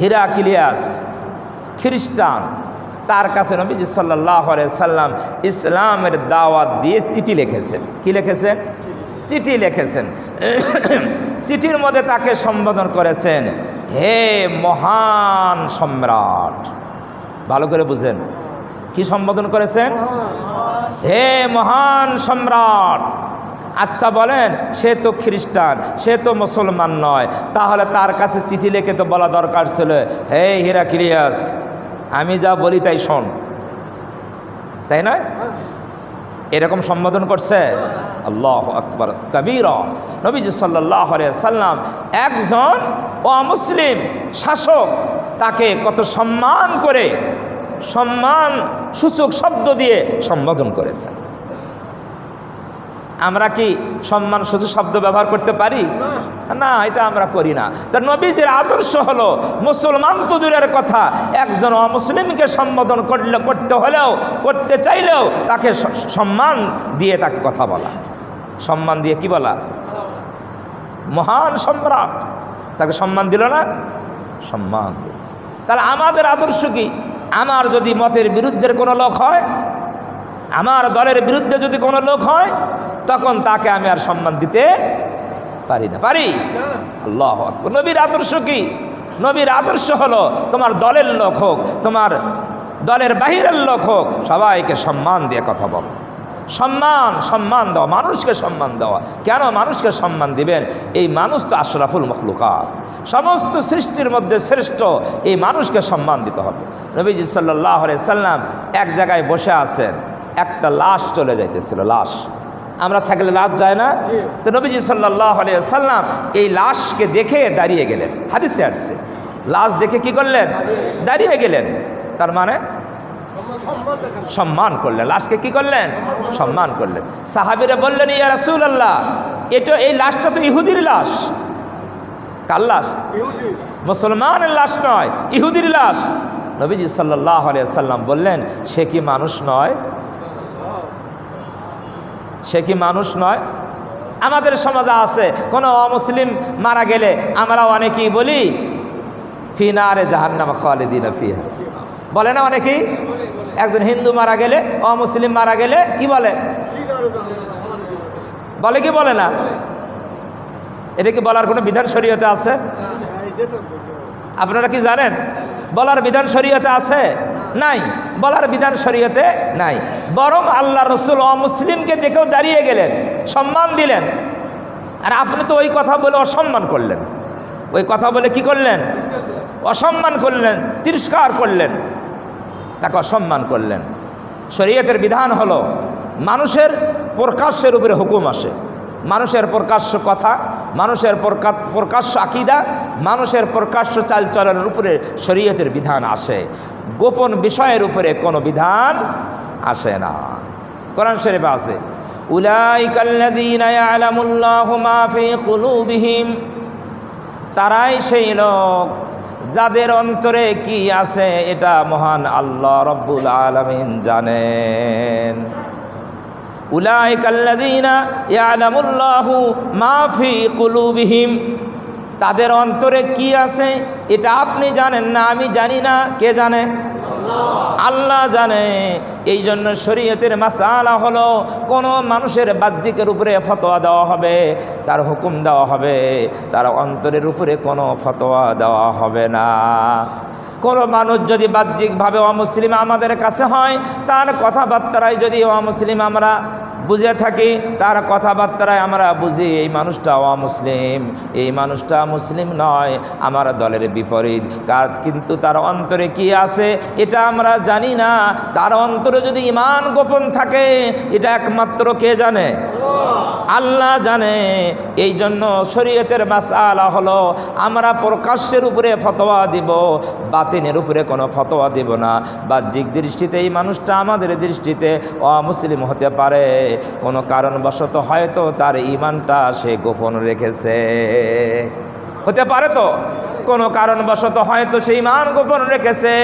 Heraclius খ্রিস্টান। তার কাছে নবীজি সাল্লাহ সাল্লাম ইসলামের দাওয়াত দিয়ে চিঠি লিখেছেন। কি লিখেছেন? চিঠি লিখেছেন। চিঠির মধ্যে তাকে সম্বোধন করেছেন হে মহান সম্রাট। ভালো করে বুঝেন। কি সম্বোধন করেছেন? হে মহান সম্রাট। আচ্ছা বলেন, সে তো খ্রিস্টান, সে তো মুসলমান নয়। তাহলে তার কাছে চিঠি লিখে তো বলা দরকার ছিল হে হিরাকিরিয়াস আমি যা বলি তাই শোন। তাই নয়? এরকম সম্বোধন করছে? আল্লাহ আকবর, কবির। নবীজি সাল্লাহ সাল্লাম একজন অমুসলিম শাসক, তাকে কত সম্মান করে, সম্মান সূচক শব্দ দিয়ে সম্বোধন করেছেন। আমরা কি সম্মান সূচক শব্দ ব্যবহার করতে পারি? না, এটা আমরা করি না। তার নবীজির আদর্শ হলো, মুসলমান তো দূরের কথা, একজন অমুসলিমকে সম্বোধন করলে, করতে হলেও, করতে চাইলেও তাকে সম্মান দিয়ে তাকে কথা বলা। সম্মান দিয়ে কি বলা? মহান সম্রাট। তাকে সম্মান দিল না? সম্মান দিল। তাহলে আমাদের আদর্শ কি? আমার যদি মতের বিরুদ্ধের কোনো লোক হয়, আমার দলের বিরুদ্ধে যদি কোনো লোক হয় তখন তাকে আমি আর সম্মান দিতে পারি না। পারি? আল্লাহ নবীর আদর্শ কি? নবীর আদর্শ হলো তোমার দলের লোক হোক, তোমার দলের বাহিরের লোক হোক, সবাইকে সম্মান দিয়ে কথা বলো। সম্মান সম্মান দেওয়া মানুষকে সম্মান দেওয়া কেন মানুষকে সম্মান দিবেন? এই মানুষ তো আশরাফুল মখলুকাত। সমস্ত সৃষ্টির মধ্যে শ্রেষ্ঠ, এই মানুষকে সম্মান দিতে হবে। নবীজি সাল্লাহ সাল্লাম এক জায়গায় বসে আছেন, একটা লাশ চলে যাইতেছিল, লাশ। আমরা থাকলে লাশ যায় না। তো নবীজি সাল্লাহ সাল্লাম এই লাশকে দেখে দাঁড়িয়ে গেলেন হাদিসে আসছে। লাশ দেখে কি করলেন? দাঁড়িয়ে গেলেন। তার মানে সম্মান করলেন। লাশকে কি করলেন? সম্মান করলেন। সাহাবিরা বললেন ইয়া রাসূল আল্লাহ এটা এই লাশটা তো ইহুদির লাশ। কার লাশ? মুসলমানের লাশ নয় ইহুদির লাশ। নবীজি সাল্লাহ সাল্লাম বললেন সে কি মানুষ নয়? সে কি মানুষ নয়? আমাদের সমাজে আছে, কোনো অমুসলিম মারা গেলে আমরা অনেকেই বলি, ফিনারে জাহান্নামা খালিদিন ফিহা। বলে না অনেকেই? একজন হিন্দু মারা গেলে, অমুসলিম মারা গেলে কি বলে? বলে কি বলে না? এটা কি বলার কোনো বিধান শরীয়তে আছে? আপনারা কি জানেন? বলার বিধান শরীয়তে আছে? নাই, বলার বিধান শরীয়তে নাই। বরং আল্লাহ রসুল অমুসলিমকে দেখেও দাঁড়িয়ে গেলেন, সম্মান দিলেন। আর আপনি তো ওই কথা বলে অসম্মান করলেন। ওই কথা বলে কি করলেন? অসম্মান করলেন, তিরস্কার করলেন। তাকে অসম্মান করলেন। শরীয়তের বিধান হলো, মানুষের প্রকাশ্যের উপরে হুকুম আসে। মানুষের প্রকাশ্য কথা, মানুষের প্রকা- প্রকাশ্য আকিদা, মানুষের প্রকাশ্য চালচলনের উপরে শরীয়তের বিধান আসে। গোপন বিষয়ের উপরে কোনো বিধান আসে না। কোরআন শরীফে আছে তারাই সেই লোক যাদের অন্তরে কি আছে এটা মহান আল্লাহ রব্বুল আলমিন জানেন। উলাইকাল্লাযীনা ইয়ালামুল্লাহু মাফি কুলুবিহিম তাদের অন্তরে কি আছে এটা আপনি জানেন না, আমি জানি না। কে জানে? আল্লাহ জানে। এই জন্য শরীয়তের মাসালা হলো, কোনো মানুষের বাহ্যিকের উপরে ফতোয়া দেওয়া হবে, তার হুকুম দেওয়া হবে, তার অন্তরের উপরে কোনো ফতোয়া দেওয়া হবে না। কোনো মানুষ যদি বাহ্যিকভাবে অমুসলিম আমাদের কাছে হয়, তার কথাবার্তারাই যদি অমুসলিম আমরা বুঝে থাকি, তার কথাবার্তায় আমরা বুঝি, এই মানুষটা অমুসলিম, এই মানুষটা মুসলিম নয়, আমার দলের বিপরীত। কার, কিন্তু তার অন্তরে কি আছে, এটা আমরা জানি না। তার অন্তরে যদি ইমান গোপন থাকে, এটা একমাত্র কে জানে? আল্লাহ জানে। এই জন্য শরীয়তের মাসালা হলো, আমরা প্রকাশ্যের উপরে ফতোয়া দিব বাতিনের উপরে কোনো ফতোয়া দিব না। বাহ্যিক দৃষ্টিতে এই মানুষটা আমাদের দৃষ্টিতে অমুসলিম হতে পারে। কোনো কারণবশত হয়তো তার ইমানটা সে গোপন রেখেছে। হতে পারে তো? কোনো কারণবশত হয়তো সেই ইমান গোপন রেখেছে,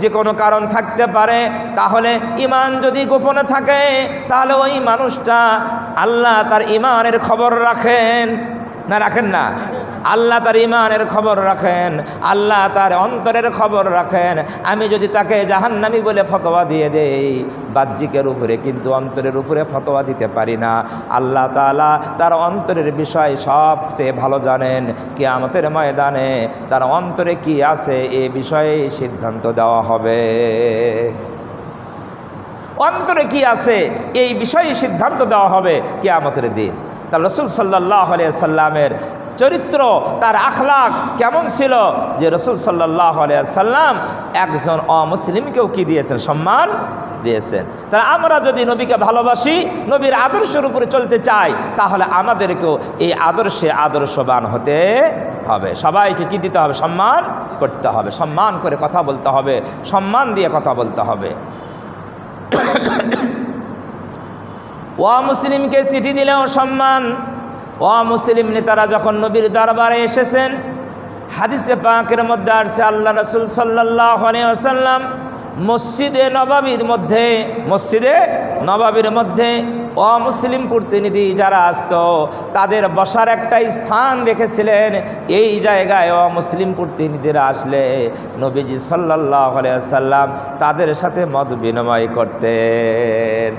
যে কোনো কারণ থাকতে পারে, তাহলে ইমান যদি গোপনে থাকে, তাহলে ওই মানুষটা আল্লাহ তার ইমানের খবর রাখেন। না রাখেন না। আল্লাহ তার ইমানের খবর রাখেন, আল্লাহ তার অন্তরের খবর রাখেন। আমি যদি তাকে জাহান্নামি বলে ফতোয়া দিয়ে দেই, বাহ্যিকের উপরে কিন্তু অন্তরের উপরে ফতোয়া দিতে পারি না। আল্লাহ তালা তার অন্তরের বিষয় সবচেয়ে ভালো জানেন। কি আমাদের ময়দানে তার অন্তরে কি আছে, এ বিষয়ে সিদ্ধান্ত দেওয়া হবে। অন্তরে কি আছে, এই বিষয়ে সিদ্ধান্ত দেওয়া হবে কেয়ামতের দিন। তা রসুল সাল্লাহ সাল্লামের চরিত্র, তার আখলাক কেমন ছিল যে রসুল সাল্লাহ সাল্লাম একজন অমুসলিমকেও কি দিয়েছেন? সম্মান দিয়েছেন। তাহলে আমরা যদি নবীকে ভালোবাসি, নবীর আদর্শের উপরে চলতে চাই, তাহলে আমাদেরকেও এই আদর্শে আদর্শবান হতে হবে। সবাইকে কি দিতে হবে? সম্মান করতে হবে। সম্মান করে কথা বলতে হবে। সম্মান দিয়ে কথা বলতে হবে। ও মুসলিমকে চিঠি দিলেও সম্মান ও মুসলিম নেতারা যখন নবীর দরবারে এসেছেন, হাদিসে পাকের মধ্যে আসছে, আল্লাহ রসুল সাল্লাহ আসাল্লাম মসজিদে নবাবির মধ্যে, মসজিদে নবাবির মধ্যে অমুসলিম প্রতিনিধি যারা আসত, তাদের বসার একটা স্থান রেখেছিলেন। এই জায়গায় অমুসলিম প্রতিনিধিরা আসলে নবীজি সাল্লাহ সাল্লাম তাদের সাথে মত বিনিময় করতেন।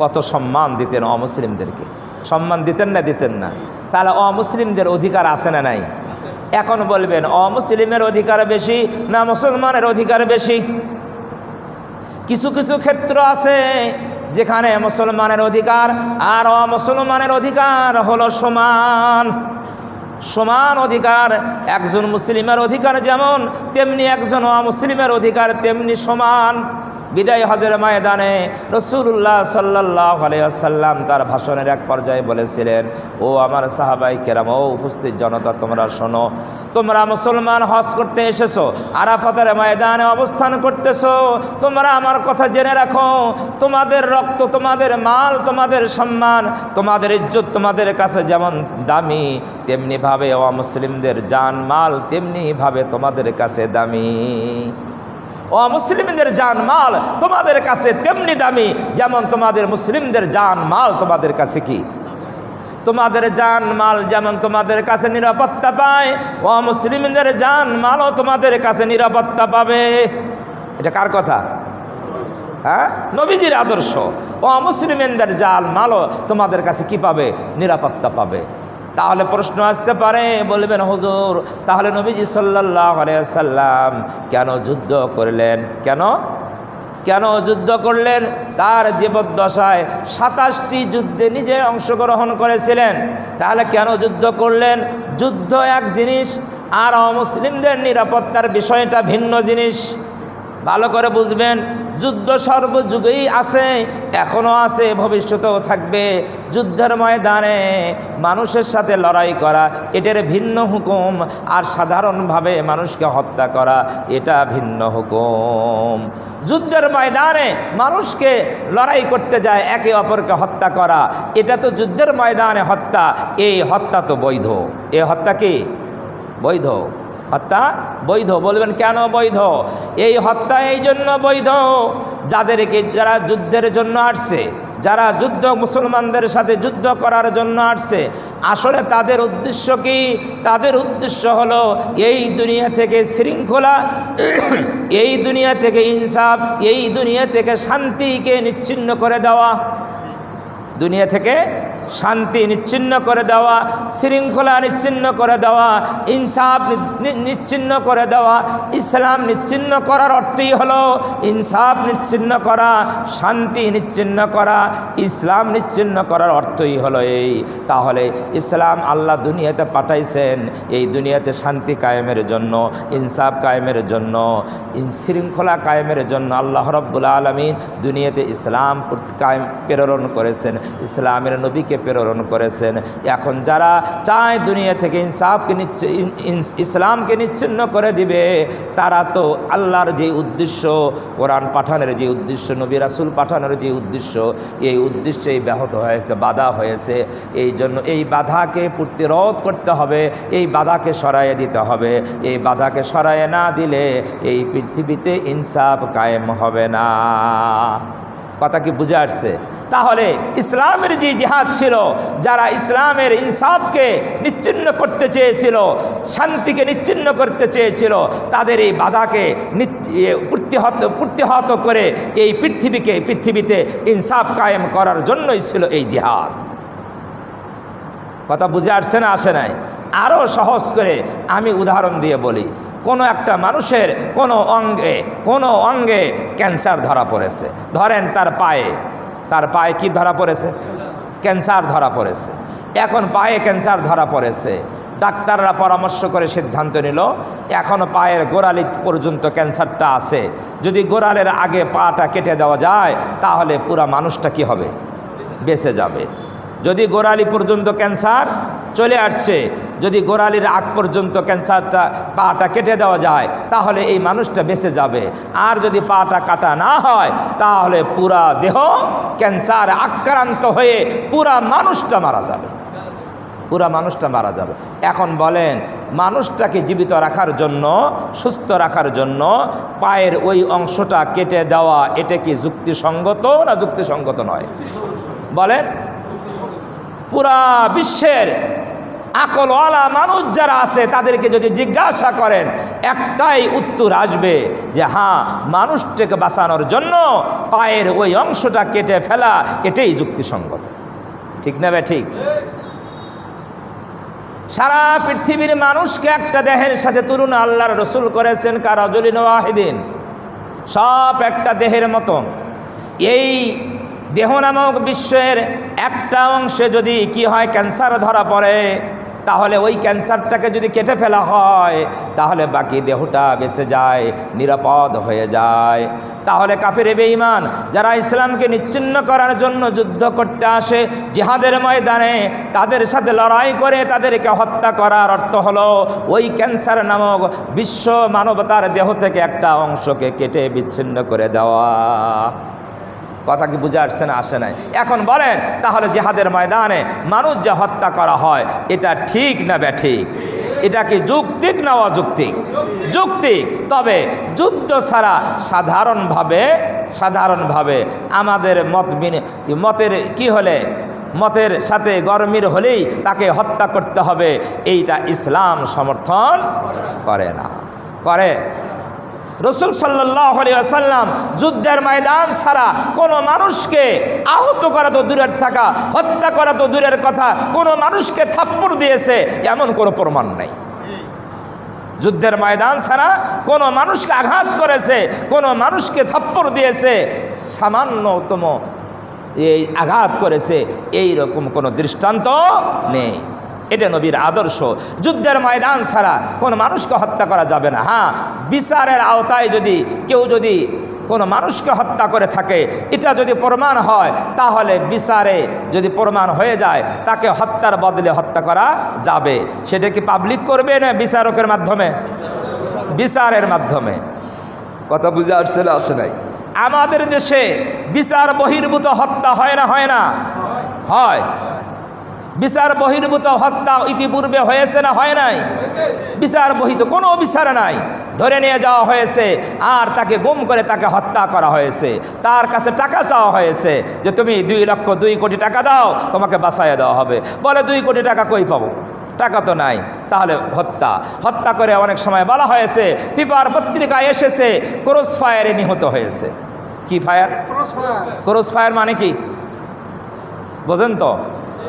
কত সম্মান দিতেন অমুসলিমদেরকে সম্মান দিতেন না দিতেন না। তাহলে অমুসলিমদের অধিকার আছে না নাই? এখন বলবেন, অমুসলিমের অধিকার বেশি না মুসলমানের অধিকার বেশি? কিছু কিছু ক্ষেত্র আছে যেখানে মুসলমানের অধিকার আর অমুসলমানের অধিকার হলো সমান। সমান অধিকার একজন মুসলিমের অধিকার যেমন, তেমনি একজন অমুসলিমের অধিকার তেমনি সমান। বিদায় হজের ময়দানে রসুল্লাহ সাল্লাহ আলাইসাল্লাম তার ভাষণের এক পর্যায়ে বলেছিলেন, ও আমার সাহাবাই কেরাম, ও উপস্থিত জনতা, তোমরা শোনো, তোমরা মুসলমান হজ করতে এসেছ, আরাফাতের ময়দানে অবস্থান করতেছো, তোমরা আমার কথা জেনে রাখো, তোমাদের রক্ত, তোমাদের মাল, তোমাদের সম্মান, তোমাদের ইজ্জত তোমাদের কাছে যেমন দামি, তেমনিভাবে অমুসলিমদের জান মাল, তেমনিভাবে তোমাদের কাছে দামি। অমুসলিমদের জান মাল তোমাদের কাছে তেমনি দামি, যেমন তোমাদের মুসলিমদের জান মাল তোমাদের কাছে কি? তোমাদের জান মাল যেমন তোমাদের কাছে নিরাপত্তা পায়, ও মুসলিমদের জান মালও তোমাদের কাছে নিরাপত্তা পাবে। এটা কার কথা? হ্যাঁ? নবীজির আদর্শ। ও মুসলিমদের জাল মালও তোমাদের কাছে কি পাবে? নিরাপত্তা পাবে। তাহলে প্রশ্ন আসতে পারে। বলবেন, হুজুর, তাহলে নবীজি সাল্লাহ সাল্লাম কেন যুদ্ধ করলেন? কেন? কেন যুদ্ধ করলেন? তার জীবদ্দশায় সাতাশটি যুদ্ধে নিজে অংশগ্রহণ করেছিলেন। তাহলে কেন যুদ্ধ করলেন? যুদ্ধ এক জিনিস, আর অমুসলিমদের নিরাপত্তার বিষয়টা ভিন্ন জিনিস। ভালো করে বুঝবেন, যুদ্ধ সর্বযুগেই আছে এখনও আছে, ভবিষ্যতেও থাকবে। যুদ্ধের ময়দানে মানুষের সাথে লড়াই করা, এটার ভিন্ন হুকুম, আর সাধারণভাবে মানুষকে হত্যা করা, এটা ভিন্ন হুকুম। যুদ্ধের ময়দানে মানুষকে লড়াই করতে যায়, একে অপরকে হত্যা করা, এটা তো যুদ্ধের ময়দানে হত্যা, এই হত্যা তো বৈধ। এ হত্যা কি? বৈধ। হত্যা বৈধ। বলবেন, কেন বৈধ? এই হত্যা এই জন্য বৈধ যাদেরকে, যারা যুদ্ধের জন্য আসছে, যারা যুদ্ধ মুসলমানদের সাথে যুদ্ধ করার জন্য আসছে, আসলে তাদের উদ্দেশ্য কি? তাদের উদ্দেশ্য হলো, এই দুনিয়া থেকে শৃঙ্খলা, এই দুনিয়া থেকে ইনসাফ, এই দুনিয়া থেকে শান্তিকে নিচ্ছিন্ন করে দেওয়া। দুনিয়া থেকে শান্তি নিচ্ছিন্ন করে দেওয়া, শৃঙ্খলা নিচ্ছিন্ন করে দেওয়া, ইনসাফ নিচ্ছিন্ন করে দেওয়া, ইসলাম নিচ্ছিন্ন করার অর্থই হলো ইনসাফ নিচ্ছিন্ন করা, শান্তি নিচ্ছিন্ন করা, ইসলাম নিচ্ছিন্ন করার অর্থই হলো এই। তাহলে ইসলাম আল্লাহ দুনিয়াতে পাঠাইছেন, এই দুনিয়াতে শান্তি কায়েমের জন্য, ইনসাফ কায়েমের জন্য শৃঙ্খলা কায়েমের জন্য আল্লাহ রব্বুল আলমিন দুনিয়াতে ইসলাম কায়েম প্রেরণ করেছেন। ইসলামের নবীকে নবীকে প্রেরণ করেছেন। এখন যারা চায় দুনিয়া থেকে ইনসাফকে ইসলামকে নিচ্ছিন্ন করে দিবে, তারা তো আল্লাহর যে উদ্দেশ্য, কোরআন পাঠানোর যে উদ্দেশ্য, নবী রাসুল পাঠানোর যে উদ্দেশ্য, এই উদ্দেশ্যেই ব্যাহত হয়েছে, বাধা হয়েছে। এই জন্য এই বাধাকে প্রতিরোধ করতে হবে, এই বাধাকে সরাইয়ে দিতে হবে। এই বাধাকে সরাইয়ে না দিলে এই পৃথিবীতে ইনসাফ কায়েম হবে না। কথা কি বুঝে আসছে? তাহলে ইসলামের যে জিহাদ ছিল, যারা ইসলামের ইনসাফকে নিচ্ছিন্ন করতে চেয়েছিল, শান্তিকে নিচ্ছিন্ন করতে চেয়েছিল, তাদের এই বাধাকে প্রতিহত প্রতিহত করে এই পৃথিবীকে, পৃথিবীতে ইনসাফ কায়েম করার জন্যই ছিল এই জিহাদ। কথা বুঝে আসছে না, আসে নাই? আরও সহজ করে আমি উদাহরণ দিয়ে বলি। কোনো একটা মানুষের কোনো অঙ্গে কোনো অঙ্গে ক্যান্সার ধরা পড়েছে। ধরেন তার পায়ে। তার পায়ে কি ধরা পড়েছে? ক্যান্সার ধরা পড়েছে। এখন পায়ে ক্যান্সার ধরা পড়েছে। ডাক্তাররা পরামর্শ করে সিদ্ধান্ত নিল এখনও পায়ের গোড়ালি পর্যন্ত ক্যান্সারটা আছে। যদি গোড়ালের আগে পাটা কেটে দেওয়া যায়, তাহলে পুরা মানুষটা কি হবে? বেঁচে যাবে। যদি গোড়ালি পর্যন্ত ক্যান্সার চলে আসছে, যদি গোড়ালির আগ পর্যন্ত ক্যান্সারটা পাটা কেটে দেওয়া যায়, তাহলে এই মানুষটা বেঁচে যাবে। আর যদি পাটা কাটা না হয়, তাহলে পুরা দেহ ক্যান্সার আক্রান্ত হয়ে পুরা মানুষটা মারা যাবে। পুরা মানুষটা মারা যাবে। এখন বলেন, মানুষটাকে জীবিত রাখার জন্য, সুস্থ রাখার জন্য পায়ের ওই অংশটা কেটে দেওয়া, এটা কি যুক্তিসঙ্গত না যুক্তিসঙ্গত নয়? বলেন। পুরা বিশ্বের আকলওয়ালা মানুষ যারা আছে, তাদেরকে যদি জিজ্ঞাসা করেন, একটাই উত্তর আসবে যে হ্যাঁ মানুষটাকে বাঁচানোর জন্য পায়ের ওই অংশটা কেটে ফেলা এটাই যুক্তিসঙ্গত। ঠিক না ঠিক? সারা পৃথিবীর মানুষকে একটা দেহের সাথে তুলনা আল্লাহর রসুল করেছেন কারাজলিন ওয়াহিদিন। সব একটা দেহের মতন। এই দেহ নামক বিশ্বের একটা অংশে যদি কি হয় ক্যান্সার ধরা পড়ে, তাহলে ওই ক্যান্সারটাকে যদি কেটে ফেলা হয়, তাহলে বাকি দেহটা বেঁচে যায়, নিরাপদ হয়ে যায়। তাহলে কাফের বেঈমান যারা ইসলামকে নিচ্ছিন্ন করার জন্য যুদ্ধ করতে আসে, জিহাদের ময়দানে তাদের সাথে লড়াই করে তাদেরকে হত্যা করার অর্থ হলো, ওই ক্যান্সার নামক বিশ্ব মানবতার দেহ থেকে একটা অংশকে কেটে বিচ্ছিন্ন করে দেওয়া। কথা কি বুঝে আসছে না, আসে নাই। এখন বলেন, তাহলে জেহাদের ময়দানে মানুষ যে হত্যা করা হয়, এটা ঠিক না ব্যাঠিক এটা কি যুক্তিক না অযৌক্তিক? যুক্তিক। তবে যুদ্ধ ছাড়া সাধারণভাবে সাধারণভাবে আমাদের মত মতের কি হলে? মতের সাথে গরমির হলেই তাকে হত্যা করতে হবে, এইটা ইসলাম সমর্থন করে না। করে? রসুল সাল্লাহ যুদ্ধের ময়দান ছাড়া কোনো মানুষকে আহত করা তো দূরের থাকা, হত্যা করা তো দূরের কথা, কোনো মানুষকে থাপ্পড় দিয়েছে এমন কোনো প্রমাণ নেই। যুদ্ধের ময়দান ছাড়া কোনো মানুষকে আঘাত করেছে, কোনো মানুষকে থাপ্পড় দিয়েছে, সামান্যতম এই আঘাত করেছে এই রকম কোনো দৃষ্টান্ত নেই। এটা নবীর আদর্শ। যুদ্ধের ময়দান ছাড়া কোনো মানুষকে হত্যা করা যাবে না। হ্যাঁ বিচারের আওতায় যদি কেউ যদি কোনো মানুষকে হত্যা করে থাকে, এটা যদি প্রমাণ হয়, তাহলে বিচারে যদি প্রমাণ হয়ে যায়, তাকে হত্যার বদলে হত্যা করা যাবে। সেটা কি পাবলিক করবে না বিচারকের মাধ্যমে? বিচারের মাধ্যমে। কথা বুঝে আসছে না আসে নাই। আমাদের দেশে বিচার বহির্ভূত হত্যা হয় না হয় না? হয়। বিচার বহির্ভূত হত্যা ইতিপূর্বে হয়েছে না হয় নাই? বিচার বহিত কোনো বিচার নাই। ধরে নিয়ে যাওয়া হয়েছে আর তাকে গুম করে তাকে হত্যা করা হয়েছে। তার কাছে টাকা চাওয়া হয়েছে যে তুমি দুই লক্ষ দুই কোটি টাকা দাও তোমাকে বাঁচাইয়ে দেওয়া হবে। বলে দুই কোটি টাকা কই পাবো? টাকা তো নাই। তাহলে হত্যা। হত্যা করে অনেক সময় বলা হয়েছে পিপার পত্রিকায় এসেছে ক্রস ফায়ারে নিহত হয়েছে। কি ফায়ার? ক্রস ফায়ার মানে কি? বোঝেন তো?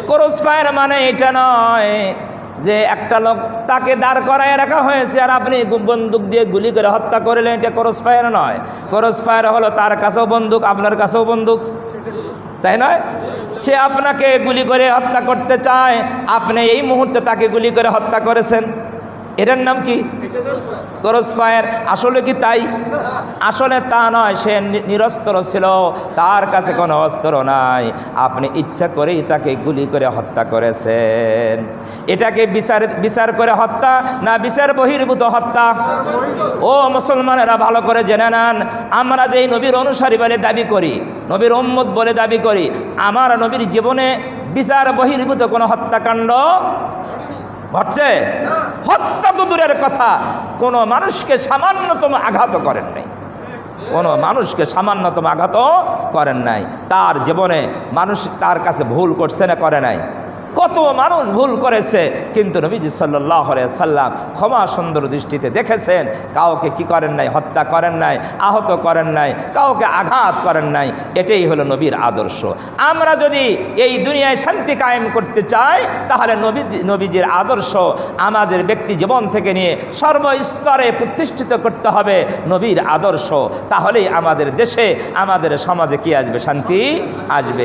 ক্রস ফায়ার মানে এটা নয় যে একটা লোক তাকে দাঁড় করায় রাখা হয়েছে আর আপনি বন্দুক দিয়ে গুলি করে হত্যা করলেন, এটা ক্রস ফায়ার নয়। ক্রস ফায়ার হলো তার কাছেও বন্দুক, আপনার কাছেও বন্দুক। তাই নয়? সে আপনাকে গুলি করে হত্যা করতে চায়। আপনি এই মুহূর্তে তাকে গুলি করে হত্যা করেছেন। এটার নাম কি? ক্রস ফায়ার আসলে কি তাই? আসলে তা নয়, সে নিরস্ত্র ছিল। তার কাছে কোনো অস্ত্র নাই। আপনি ইচ্ছা করেই তাকে গুলি করে হত্যা করেছেন। এটাকে বিচার বিচার করে হত্যা না বিচার বহির্ভূত হত্যা? ও মুসলমানেরা, ভালো করে জেনে নেন। আমরা যেই নবীর অনুসারী বলে দাবি করি, নবীর উম্মত বলে দাবি করি, আমার নবীর জীবনে বিচার বহির্ভূত কোনো হত্যাকাণ্ড ঘটছে? হত্যা তো দূরের কথা। কোনো মানুষকে সামান্যতম আঘাত করেন নাই। কোনো মানুষকে সামান্যতম আঘাত করেন নাই। তার জীবনে মানুষ তার কাছে ভুল করছে না, করে নাই। কত মানুষ ভুল করেছে, কিন্তু নবীজি সাল্লাহ সাল্লাম ক্ষমা সুন্দর দৃষ্টিতে দেখেছেন, কাউকে কি করেন নাই, হত্যা করেন নাই, আহত করেন নাই, কাউকে আঘাত করেন নাই, এটাই হলো নবীর আদর্শ। আমরা যদি এই দুনিয়ায় শান্তি কায়েম করতে চাই, তাহলে নবী, নবীজির আদর্শ আমাদের ব্যক্তি জীবন থেকে নিয়ে সর্বস্তরে প্রতিষ্ঠিত করতে হবে নবীর আদর্শ। তাহলেই আমাদের দেশে, আমাদের সমাজে কি আসবে? শান্তি আসবে।